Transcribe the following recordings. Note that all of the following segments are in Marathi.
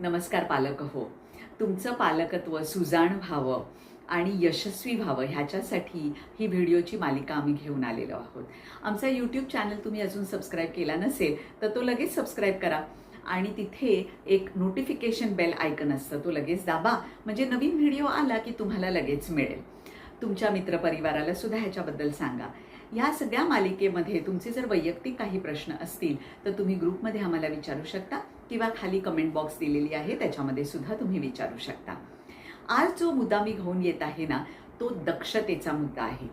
नमस्कार पालक हो. तुमचं पालकत्व सुजाण व्हावं आणि यशस्वी व्हावं ह्याच्यासाठी ही व्हिडिओची मालिका आम्ही घेऊन आलेलो आहोत. आमचा यूट्यूब चॅनल तुम्ही अजून सबस्क्राईब केला नसेल तर तो लगेच सबस्क्राईब करा. आणि तिथे एक नोटिफिकेशन बेल आयकन असतं तो लगेच दाबा. म्हणजे नवीन व्हिडिओ आला की तुम्हाला लगेच मिळेल. तुमच्या मित्रपरिवाराला सुद्धा ह्याच्याबद्दल सांगा. या सगळ्या मालिकेमध्ये तुमचे जर वैयक्तिक काही प्रश्न असतील तर तुम्ही ग्रुपमध्ये आम्हाला विचारू शकता. किंवा खाली कमेंट बॉक्स दिलेली आहे त्याच्यामध्ये सुद्धा तुम्ही विचारू शकता. आज जो मुद्दा मी घेऊन येत आहे ना तो दक्षतेचा मुद्दा आहे.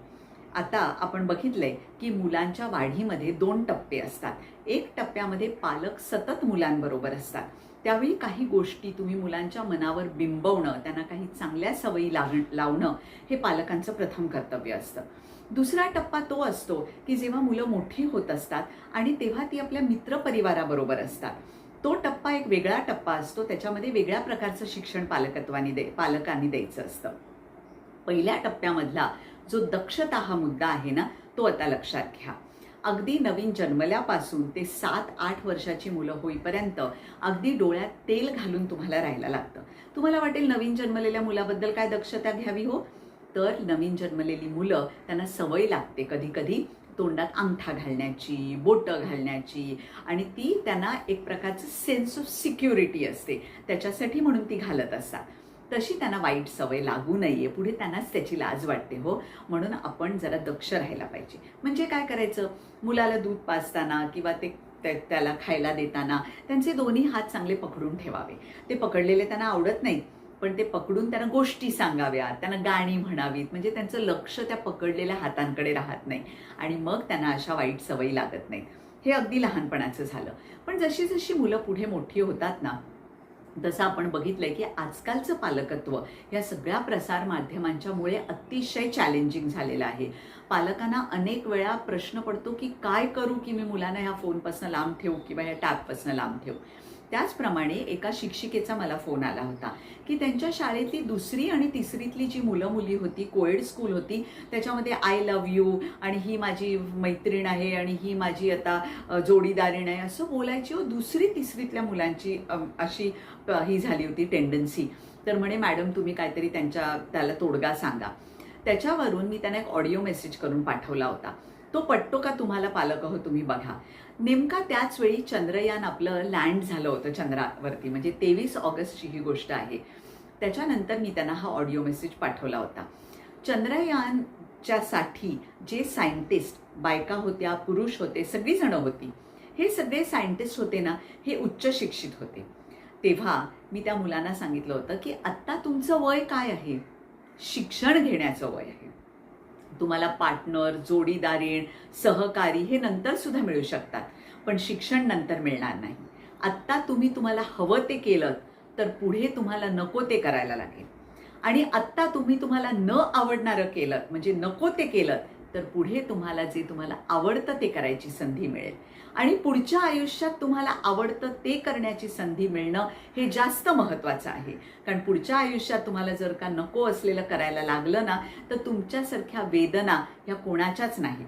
आता आपण बघितलंय की मुलांच्या वाढीमध्ये दोन टप्पे असतात. एक टप्प्यामध्ये पालक सतत मुलांबरोबर असतात. त्यावेळी काही गोष्टी तुम्ही मुलांच्या मनावर बिंबवणं त्यांना काही चांगल्या सवयी लाग लावणं हे पालकांचं प्रथम कर्तव्य असतं. दुसरा टप्पा तो असतो की जेव्हा मुलं मोठी होत असतात आणि तेव्हा ती आपल्या मित्रपरिवाराबरोबर असतात. तो टप्पा एक वेगळा टप्पा असतो. त्याच्यामध्ये वेगळ्या प्रकारचं शिक्षण पालकत्वाने दे पालकांनी द्यायचं असतं. पहिल्या टप्प्यामधला जो दक्षता हा मुद्दा आहे ना तो आता लक्षात घ्या. अगदी नवीन जन्मल्यापासून ते सात आठ वर्षाची मुलं होईपर्यंत अगदी डोळ्यात तेल घालून तुम्हाला राहायला लागतं. तुम्हाला वाटेल नवीन जन्मलेल्या मुलाबद्दल काय दक्षता घ्यावी हो? तर नवीन जन्मलेली मुलं त्यांना सवय लागते कधी कधी तोंडात अंगठा घालण्याची बोटं घालण्याची आणि ती त्यांना एक प्रकारचं सेन्स ऑफ सिक्युरिटी असते. त्याच्यासाठी म्हणून ती घालत असतात. तशी त्यांना वाईट सवय लागू नये. पुढे त्यांनाच त्याची लाज वाटते हो. म्हणून आपण जरा दक्ष राहायला पाहिजे. म्हणजे काय करायचं? मुलाला दूध पाजताना किंवा ते त्या- त्याला खायला देताना त्यांचे दोन्ही हात चांगले पकडून ठेवावे. ते पकडलेले त्यांना आवडत नाही. पण ते पकडून त्यांना गोष्टी सांगाव्यात त्यांना गाणी म्हणावीत म्हणजे त्यांचं लक्ष त्या पकडलेल्या हातांकडे राहत नाही आणि मग त्यांना अशा वाईट सवयी लागत नाहीत. हे अगदी लहानपणाचं झालं. पण जशी जशी मुलं पुढे मोठी होतात ना तसं आपण बघितलंय की आजकालचं पालकत्व या सगळ्या प्रसार माध्यमांच्यामुळे अतिशय चॅलेंजिंग झालेलं आहे. पालकांना अनेक वेळा प्रश्न पडतो की काय करू की मी मुलांना ह्या फोनपासून लांब ठेवू किंवा ह्या टॅबपासून लांब ठेवू? त्याचप्रमाणे एका शिक्षिकेचा मला फोन आला होता की त्यांच्या शाळेतली दुसरी आणि तिसरीतली जी मुलं मुली होती कोएड स्कूल होती त्याच्यामध्ये आय लव्ह यू आणि ही माझी मैत्रीण आहे आणि ही माझी आता जोडीदारीण आहे असं बोलायची व दुसरी तिसरीतल्या मुलांची अशी ही झाली होती टेंडन्सी तर म्हणे मॅडम तुम्ही काहीतरी त्यांच्या त्याला तोडगा सांगा. त्याच्यावरून मी त्यांना एक ऑडिओ मेसेज करून पाठवला होता. तो पटतो का तुम्हाला पालक हो तुम्ही बघा. नेमका त्याच वेळी चंद्रयान आपलं लँड झालं होतं चंद्रावरती. म्हणजे तेवीस ऑगस्टची ही गोष्ट आहे. त्याच्यानंतर मी त्यांना हा ऑडिओ मेसेज पाठवला होता. चंद्रयानच्या साठी जे सायंटिस्ट बायका होत्या पुरुष होते सगळीजणं होती. हे सगळे सायंटिस्ट होते ना हे उच्च शिक्षित होते. तेव्हा मी त्या मुलांना सांगितलं होतं की आत्ता तुमचं वय काय आहे? शिक्षण घेण्याचं वय आहे. तुम्हाला पार्टनर जोडीदारीण सहकारी हे नंतर सुद्धा मिळू शकतात. पण शिक्षण नंतर मिळणार नाही. आत्ता तुम्ही तुम्हाला हवं ते केलं तर पुढे तुम्हाला नको ते करायला लागेल. आणि आत्ता तुम्ही तुम्हाला न आवडणारं केलं म्हणजे नको ते केलं तर पुढे तुम्हाला जे तुम्हाला आवडतं ते करायची संधी मिळेल. आणि पुढच्या आयुष्यात तुम्हाला आवडतं ते करण्याची संधी मिळणं हे जास्त महत्त्वाचं आहे. कारण पुढच्या आयुष्यात तुम्हाला जर का नको असलेलं करायला लागलं ना तर तुमच्यासारख्या वेदना ह्या कोणाच्याच नाहीत.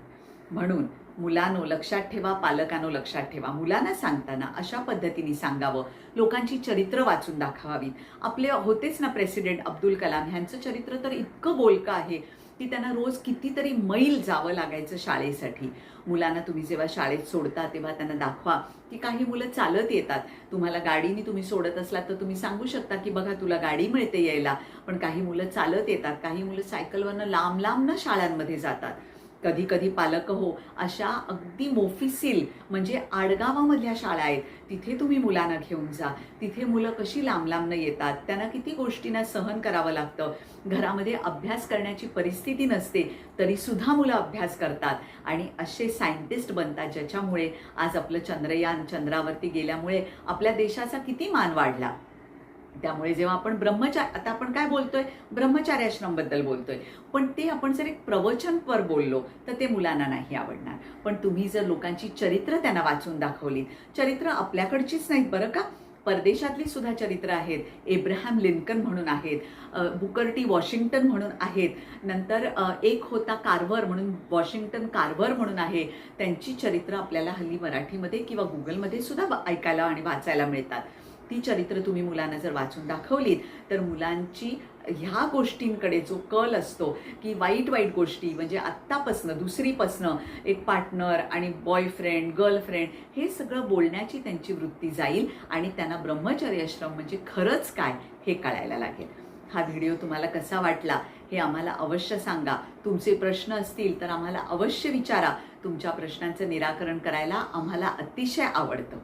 म्हणून मुलांनो लक्षात ठेवा पालकांनो लक्षात ठेवा. मुलांना सांगताना अशा पद्धतीने सांगावं. लोकांची चरित्र वाचून दाखवावीत. आपले होतेच ना प्रेसिडेंट अब्दुल कलाम. ह्यांचं चरित्र तर इतकं बोलकं आहे. की त्यांना रोज कितीतरी मैल जावं लागायचं शाळेसाठी. मुलांना तुम्ही जेव्हा शाळेत सोडता तेव्हा त्यांना दाखवा की काही मुलं चालत येतात. तुम्हाला गाडीने तुम्ही सोडत असलात तर तुम्ही सांगू शकता की बघा तुला गाडी मिळते यायला. पण काही मुलं चालत येतात काही मुलं सायकलवरनं लांब लांब ना शाळांमध्ये जातात. कधी कधी पालक हो अशा अगदी मोफिसील म्हणजे आडगावामधल्या शाळा आहेत तिथे तुम्ही मुलांना घेऊन जा. तिथे मुलं कशी लांब लांबनं येतात त्यांना किती गोष्टींना सहन करावं लागतं. घरामध्ये अभ्यास करण्याची परिस्थिती नसते तरी सुद्धा मुलं अभ्यास करतात. आणि असे सायंटिस्ट बनतात ज्याच्यामुळे आज आपलं चंद्रयान चंद्रावरती गेल्यामुळे आपल्या देशाचा किती मान वाढला. त्यामुळे जेव्हा आपण ब्रह्मचार आता आपण काय बोलतोय? ब्रह्मचार्याश्रमबद्दल बोलतोय. पण ते आपण जर एक प्रवचनपर बोललो तर ते मुलांना नाही आवडणार. पण तुम्ही जर लोकांची चरित्र त्यांना वाचून दाखवली चरित्र आपल्याकडचीच नाहीत बरं का? परदेशातली सुद्धा चरित्र आहेत. एब्राहम लिंकन म्हणून आहेत. बुकर्टी वॉशिंग्टन म्हणून आहेत. नंतर एक होता कार्वर म्हणून वॉशिंग्टन कार्वर म्हणून आहे. त्यांची चरित्र आपल्याला हल्ली मराठीमध्ये किंवा गुगलमध्ये सुद्धा ऐकायला आणि वाचायला मिळतात. ती चरित्र तुम्ही मुलांना जर वाचून दाखवलीत तर मुलांची ह्या गोष्टींकडे जो कल असतो की वाईट वाईट गोष्टी म्हणजे आत्तापासनं दुसरीपासनं एक पार्टनर आणि बॉयफ्रेंड गर्लफ्रेंड हे सगळं बोलण्याची त्यांची वृत्ती जाईल आणि त्यांना ब्रह्मचर्याश्रम म्हणजे खरंच काय हे कळायला लागेल. हा व्हिडिओ तुम्हाला कसा वाटला हे आम्हाला अवश्य सांगा. तुमचे प्रश्न असतील तर आम्हाला अवश्य विचारा. तुमच्या प्रश्नांचं निराकरण करायला आम्हाला अतिशय आवडतं.